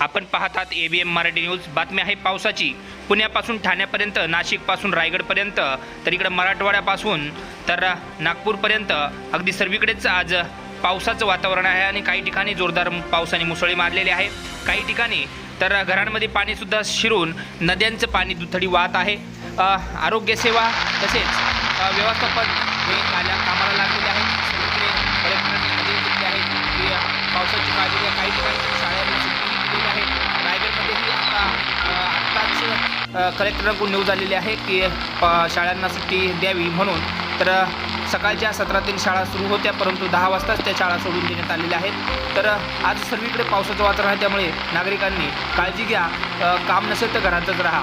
आपण पाहतात A B M Marathi news बातमी आहे पावसाची. पुण्यापासून ठाण्यापर्यंत नाशिकपासून रायगडपर्यंत तर इकडं मराठवाड्यापासून तर नागपूरपर्यंत. अगदी सर्वीकडेच आज पावसाचं वातावरण आहे आणि काही ठिकाणी जोरदार पावसाने मुसळी मारलेली आहे. काही ठिकाणी तर घरांमध्ये पाणीसुद्धा शिरून नद्यांचं पाणी दुथडी वाहत आहे. आरोग्यसेवा तसेच व्यवस्थापन हे आल्या कामाला लागलेले आहे. सगळीकडे पावसाची काळजी काही ठिकाणी कलेक्टरकडून न्यूज आलेली आहे की शाळांना सुट्टी द्यावी म्हणून. तर सकाळच्या सत्रातील शाळा सुरू होत्या परंतु दहा वाजताच त्या शाळा सोडून देण्यात आलेल्या आहेत. तर आज सर्वीकडे पावसाचं वातावरण आहे त्यामुळे नागरिकांनी काळजी घ्या. काम नसेल तर घरातच राहा.